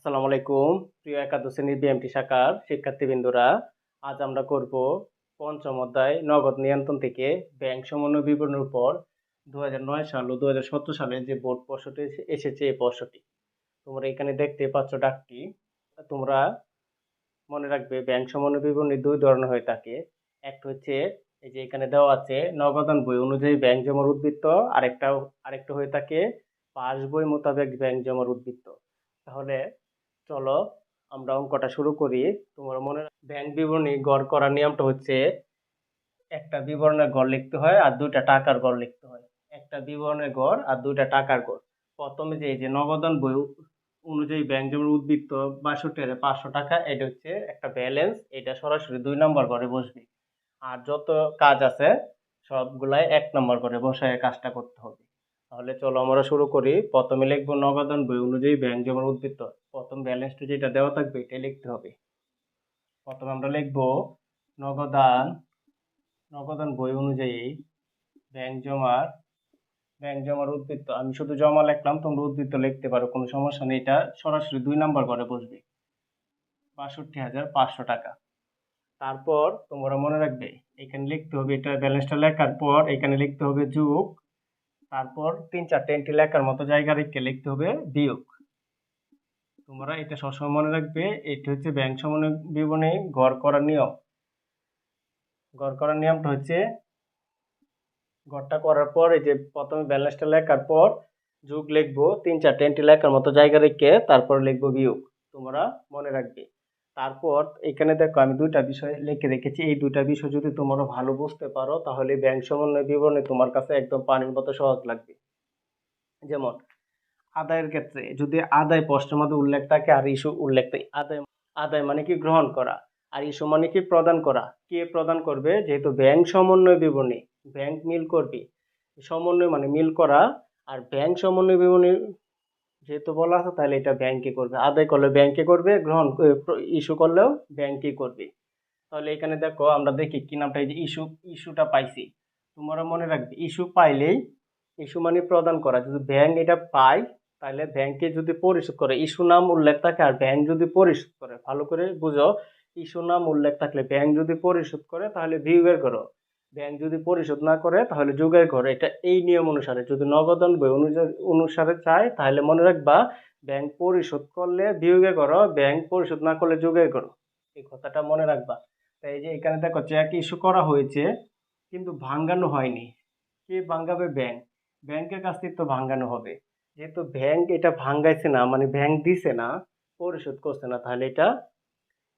আসসালামু আলাইকুম। প্রিয় একাদশ শ্রেণির বিএমটি শাখার শিক্ষার্থীবৃন্দরা, আজ আমরা করব পঞ্চম অধ্যায় নগদ নিয়ন্ত্রণ থেকে ব্যাংক সমন্বয় বিবরণের উপর দু হাজার নয় সাল ও দু হাজার সতেরো সালে যে বোর্ড এসে- এসেছে এই প্রশ্নটি। তোমরা এখানে দেখতে পাচ্ছ ডাকটি। তোমরা মনে রাখবে ব্যাংক সমন্বয় বিবরণী দুই ধরনের হয়ে থাকে। একটা হচ্ছে এই যে এখানে দেওয়া আছে নগদান বই অনুযায়ী ব্যাংক জমার উদ্বৃত্ত। আরেকটা আরেকটা হয়ে থাকে পাস বই মোতাবেক ব্যাংক জমার উদ্বৃত্ত। তাহলে চলো, আমরা অঙ্কটা শুরু করি। তোমার মনে ব্যাংক বিবরণী গড় করার নিয়মটা হচ্ছে, একটা বিবরণের গড় লিখতে হয় আর দুইটা টাকার গড় লিখতে হয়। একটা বিবরণের গড় আর দুইটা টাকার গড়। প্রথমে যে যে নগদন বই অনুযায়ী ব্যাংক জমার উদ্বৃত্ত বাষট্টি হাজার পাঁচশো টাকা, এটা হচ্ছে একটা ব্যালেন্স, এটা সরাসরি দুই নম্বর ঘরে বসবে। আর যত কাজ আছে, সবগুলাই এক নম্বর করে বসায় কাজটা করতে হবে। তাহলে চলো আমরা শুরু করি। প্রথমে লিখব নগদান বই অনুযায়ী ব্যাংক জমার উদ্বৃত্ত। প্রথম ব্যালেন্সটা যেটা দেওয়া থাকবে, এটাই লিখতে হবে। প্রথমে আমরা লিখব নগদান নগদান বই অনুযায়ী ব্যাংক জমার ব্যাংক জমার উদ্বৃত্ত। আমি শুধু জমা লিখলাম, তোমরা উদ্বৃত্ত লিখতে পারো, কোনো সমস্যা নেই। এটা সরাসরি দুই নাম্বার করে বসবে। বাষট্টি হাজার পাঁচশো টাকা। তারপর তোমরা মনে রাখবে, এখানে লিখতে হবে এটা ব্যালেন্সটা লেখার পর, এখানে লিখতে হবে যোগ। তারপর তিন চারটে এন্ট্রি লেখার মতো জায়গা রেখে লিখতে হবে বিয়োগ। তোমরা এটা সবসময় মনে রাখবে, এটা হচ্ছে ব্যাংক সমন্বয় বিবরণী গড় করার নিয়ম। গড় করার নিয়মটা হচ্ছে, গড়টা করার পর এই যে প্রথমে ব্যালেন্সটা লেখার পর যোগ লিখব, তিন চারটে এন্ট্রি লেখার মতো জায়গা রেখে তারপর লিখব বিয়োগ। তোমরা মনে রাখবে। তারপর এখানে দেখো আমি দুইটা বিষয় লিখে রেখেছি। এই দুইটা বিষয় যদি তোমরা ভালো বুঝতে পারো, তাহলে ব্যাংক সমন্বয় বিবরণী তোমার কাছে একদম পানির মতো সহজ লাগবে। যেমন, আদায়ের ক্ষেত্রে যদি আদায় প্রশ্নের মধ্যে উল্লেখ থাকে আর ইস্যু উল্লেখ থাকে, আদায় আদায় মানে কি গ্রহণ করা আর ইস্যু মানে কি প্রদান করা? কে প্রদান করবে? যেহেতু ব্যাংক সমন্বয় বিবরণী, ব্যাংক মিল করবে। সমন্বয় মানে মিল করা আর ব্যাংক সমন্বয় বিবরণী যেহেতু বলা আছে, তাহলে এটা ব্যাংকে করবে। আদায় করলে ব্যাংকে করবে, গ্রহণ ইস্যু করলেও ব্যাংকে করবে। তাহলে এখানে দেখো, আমরা দেখি কি নামটা, এই যে ইস্যু ইস্যুটা পাইছি। তোমরা মনে রাখবে ইস্যু পাইলেই ইস্যু মানে প্রদান করা। যদি ব্যাংক এটা পায়, তাহলে ব্যাংকে যদি পরিশোধ করে ইস্যু নাম উল্লেখ থাকে আর ব্যাংক যদি পরিশোধ করে, ভালো করে বুঝো ইস্যু নাম উল্লেখ থাকলে ব্যাংক যদি পরিশোধ করে, তাহলে বিয়োগের করো। ব্যাংক যদি পরিশোধ না করে, তাহলে যোগাই ঘরে। এটা এই নিয়ম অনুসারে। যদি নগদান বই অনুসারে চায়, তাহলে মনে রাখবা ব্যাংক পরিশোধ করলে বিয়োগে করো ব্যাংক পরিশোধ না করলে যোগাই করো এই কথাটা মনে রাখবা। তাই যে এখানে দেখো চেক ইস্যু করা হয়েছে, কিন্তু ভাঙ্গানো হয়নি। কে ভাঙ্গাবে? ব্যাংক ব্যাংকের কাছ থেকে তো ভাঙ্গানো হবে। যেহেতু ব্যাংক এটা ভাঙ্গাইছে না মানে ব্যাংক দিছে না, পরিশোধ করছে না, তাহলে এটা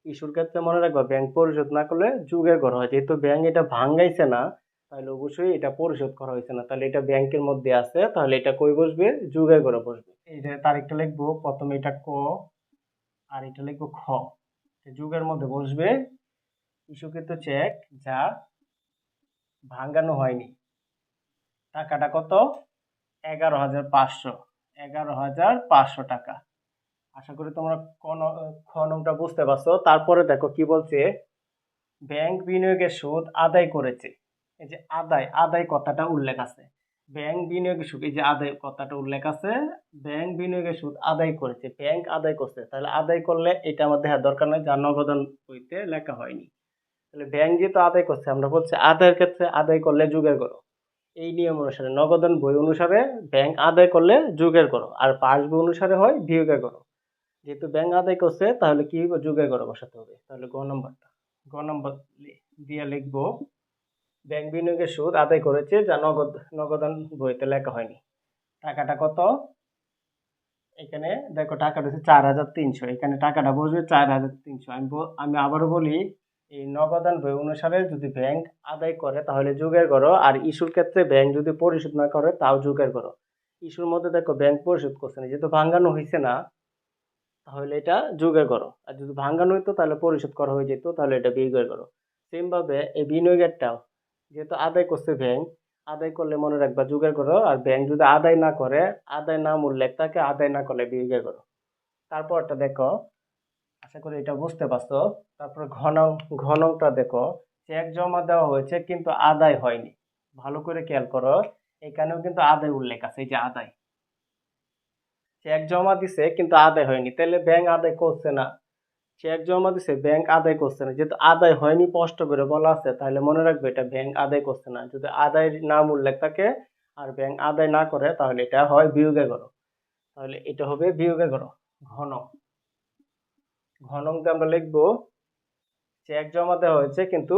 ইস্যুর ক্ষেত্রে মনে রাখবা ব্যাংক পরিশোধ না করলে যুগের ঘর হয়। যেহেতু ব্যাংক এটা ভাঙ্গাইছে না, তাহলে অবশ্যই এটা পরিশোধ করা হয়েছে না। তাহলে এটা ব্যাংকের মধ্যে আছে, তাহলে এটা কই বসবে? যুগের ঘরে বসবে। এই যে তারিখটা লিখব, প্রথমে এটা ক আর এটা লিখব খ। যুগের মধ্যে বসবে। ইস্যুকৃত চেক যা ভাঙ্গানো হয়নি। টাকাটা কত? এগারো হাজার পাঁচশো। এগারো হাজার পাঁচশো টাকা। আশা করি তোমরা খ নংটা বুঝতে পারছ। তারপরে দেখো কি বলছে, ব্যাংক বিনিয়োগের সুদ আদায় করেছে। এই যে আদায় আদায় কথাটা উল্লেখ আছে। ব্যাংক বিনিয়োগের সুদ, এই যে আদায় কথাটা উল্লেখ আছে, ব্যাংক বিনিয়োগের সুদ আদায় করেছে। ব্যাংক আদায় করছে, তাহলে আদায় করলে এটা আমার দেখার দরকার নেই, যা নগদান বইতে লেখা হয়নি। তাহলে ব্যাংক যেহেতু আদায় করছে, আমরা বলছি আদায়ের ক্ষেত্রে আদায় করলে যুগের করো এই নিয়ম অনুসারে নগদান বই অনুসারে ব্যাংক আদায় করলে যুগের করো আর পাস বই অনুসারে হয় বিয়োগের করো যেহেতু ব্যাংক আদায় করছে, তাহলে কি যুগের করো বসাতে হবে। তাহলে গ নম্বরটা। গ নম্বর দিয়ে লিখব ব্যাংক বিনিয়োগের সুদ আদায় করেছে যা নগদ, নগদান বইতে লেখা হয়নি। টাকাটা কত? এখানে দেখো টাকাটা হচ্ছে চার হাজার তিনশো। এখানে টাকাটা বসবে চার হাজার তিনশো। আমি আমি আবারও বলি, এই নগদান বই অনুসারে যদি ব্যাংক আদায় করে, তাহলে যুগের করো আর ইস্যুর ক্ষেত্রে ব্যাংক যদি পরিশোধ না করে, তাও যুগের করো ইস্যুর মধ্যে দেখো ব্যাংক পরিশোধ করছে না। যেহেতু ভাঙ্গানো হয়েছে না তাহলে এটা যুগের করো আর যদি ভাঙ্গানো হইতো, তাহলে পরিশোধ করা হয়ে যেত, তাহলে এটা বিয়োগের করো সেম ভাবে এই বিনিয়োগেরটাও, যেহেতু আদায় করছে ব্যাংক আদায় করলে মনে রাখবা যুগের করো আর ব্যাংক যদি আদায় না করে, আদায় না উল্লেখ থাকে আদায় না করলে বিয়োগের করো তারপরটা দেখো, আশা করি এটা বুঝতে পারছ। তারপর ঘন, ঘনটা দেখো চেক জমা দেওয়া হয়েছে, কিন্তু আদায় হয়নি। ভালো করে খেয়াল করো, এখানেও কিন্তু আদায় উল্লেখ আছে, এই যে আদায়। চেক জমা দিছে, কিন্তু আদায় হয়নি। তাহলে ব্যাংক আদায় করছে না। চেক জমা দিছে ব্যাংক আদায় করছে না। যেহেতু আদায় হয়নি, স্পষ্ট করে বলা আছে তাহলে মনে রাখবে এটা ব্যাংক আদায় করছে না। যদি আদায়ের নাম উল্লেখ থাকে আর ব্যাংক আদায় না করে, তাহলে এটা হয় বিয়োগে করো তাহলে এটা হবে বিয়োগে করো ঘন ঘনংতে আমরা লিখব চেক জমা দেওয়া হয়েছে, কিন্তু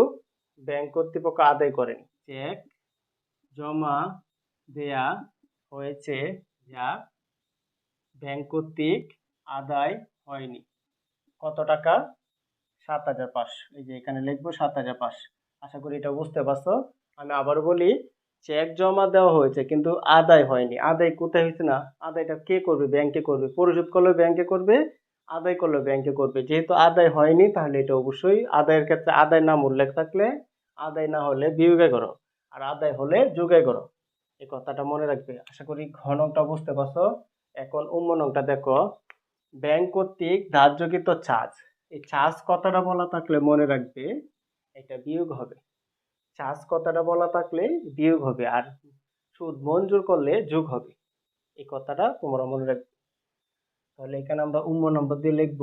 ব্যাংক কর্তৃপক্ষ আদায় করেনি। চেক জমা দেয়া হয়েছে, যা ব্যাংক কর্তৃক আদায় হয়নি। কত টাকা? সাত হাজার পাঁচশো। এই যে এখানে লিখব সাত হাজার পাঁচশো। আশা করি এটা বুঝতে পারছ। আমি আবার বলি চেক জমা দেওয়া হয়েছে কিন্তু আদায় হয়নি। আদায় কোথায় হয়েছে না? আদায়টা কে করবে? ব্যাংকে করবে। পরিশোধ করলে ব্যাংকে করবে, আদায় করলে ব্যাংকে করবে। যেহেতু আদায় হয়নি, তাহলে এটা অবশ্যই আদায়ের ক্ষেত্রে আদায় নাম উল্লেখ থাকলে আদায় না হলে বিয়োগে করো। আর আদায় হলে যোগে করো। এই কথাটা মনে রাখবে। আশা করি ঘনকটা বুঝতে পারছ। এখন উম্মনংটা দেখো। ব্যাংক কর্তৃক ধার্যকৃত চার্জ। এই চার্জ কথাটা বলা থাকলে মনে রাখবে? এটা বিয়োগ হবে। চার্জ কথাটা বলা থাকলে বিয়োগ হবে আর সুদ মঞ্জুর করলে যোগ হবে। এই কথাটা তোমরা মনে রাখবে। তাহলে এখানে আমরা উম্ম নম্বর দিয়ে লিখব,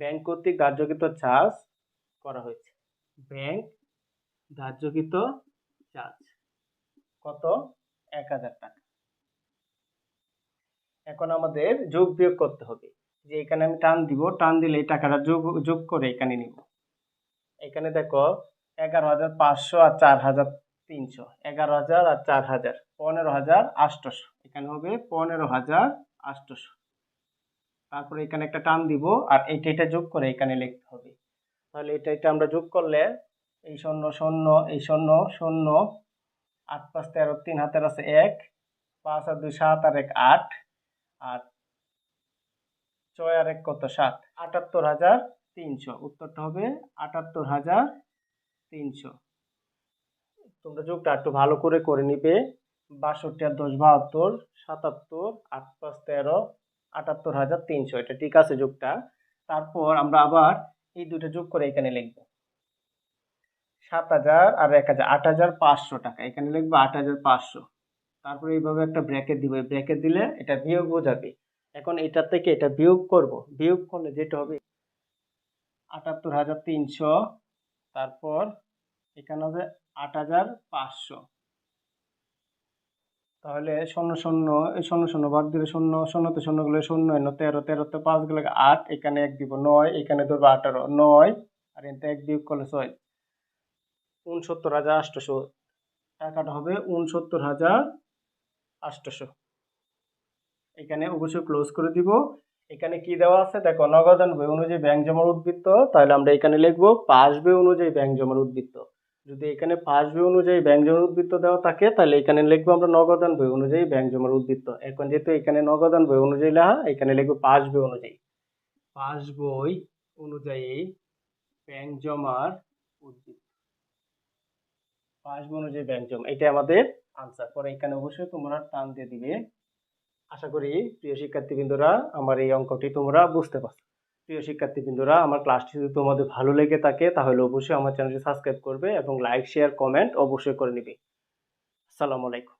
ব্যাংক কর্তৃক ধার্যকৃত চার্জ করা হয়েছে। ব্যাংক ধার্যকৃত চার্জ। কত? এক হাজার টাকা। এখন আমাদের যোগ বিয়োগ করতে হবে। যে এখানে আমি টান দিব, টান দিলে এই টাকাটা যোগ যোগ করে এখানে নিব। এখানে দেখো এগারো হাজার পাঁচশো আর চার হাজার তিনশো। এগারো হাজার আর চার হাজার, পনেরো হাজার আটশোশো। এখানে হবে পনেরো হাজার আটশোশো। তারপরে এখানে একটা টান দিব আর এইটা এটা যোগ করে এখানে লিখতে হবে। তাহলে এটা এটা আমরা যোগ করলে এই শূন্য শূন্য, এই শূন্য শূন্য, আট পাঁচ তেরো, তিন হাতের আছে এক, পাঁচ আর দুই সাত আর এক আট। আর ছয় আর এক কত? সাত। আটাত্তর হাজার তিনশো। উত্তরটা হবে আটাত্তর হাজার তিনশো। তোমরা যোগটা একটু ভালো করে করে নিবে। বাষট্টি আর দশ বাহাত্তর, সাতাত্তর আট পাঁচ তেরো, আটাত্তর হাজার তিনশো। এটা ঠিক আছে যোগটা তারপর আমরা আবার এই দুটো যোগ করে এখানে লিখব। সাত হাজার আর এক হাজার, আট হাজার পাঁচশো টাকা। এখানে লিখব আট হাজার পাঁচশো। তারপরে এইভাবে একটা ব্র্যাকেট দিব। ব্র্যাকেট দিলে এটা বিয়োগ বোঝাবে। এখন এটা থেকে এটা বিয়োগ করব। বিয়োগ করলে যেটা হবে? আটাত্তর হাজার তিনশো। তারপর এখানে হবে আট হাজার পাঁচশো। তাহলে শূন্য শূন্য শূন্য শূন্য বাদ দিলে শূন্য, শূন্যতে শূন্যগুলো শূন্য এনো তেরো, তেরোতে পাঁচগুলো আট, এখানে এক দিব নয়, এখানে ধরবো আঠারো, নয়, আর এতে এক বিয়োগ করলে ছয়। উনসত্তর হাজার আটশোশো টাকাটা হবে উনসত্তর হাজার আটশোশো এখানে অবশ্যই ক্লোজ করে দিব। এখানে কি দেওয়া আছে? দেখো নগদান বই অনুযায়ী ব্যাংক জমার উদ্বৃত্ত, তাহলে আমরা এখানে লিখব পাস বই অনুযায়ী ব্যাংক জমার উদ্বৃত্ত। যদি এখানে পাস বই অনুযায়ী ব্যাংক জমার উদ্বৃত্ত দেওয়া থাকে, তাহলে এখানে লিখব আমরা নগদান বই অনুযায়ী ব্যাংক জমার উদ্বৃত্ত। এখন যেহেতু এখানে নগদান বই অনুযায়ী লেখা, এখানে লিখব পাস বই অনুযায়ী। পাস বই অনুযায়ী ব্যাংক জমার উদ্বৃত্ত। পাস বই অনুযায়ী ব্যাংক জমা এটা আমাদের আনসার পরে এখানে অবশ্যই তোমরা টান দিয়ে দিবে। আশা করি প্রিয় শিক্ষার্থীবৃন্দরা আমার এই অঙ্কটি তোমরা বুঝতে পারছ। প্রিয় শিক্ষার্থীবৃন্দরা, আমার ক্লাসটি যদি তোমাদের ভালো লেগে থাকে, তাহলে অবশ্যই আমার চ্যানেলটি সাবস্ক্রাইব করবে এবং লাইক শেয়ার কমেন্ট অবশ্যই করে নিবে। আসসালামু আলাইকুম।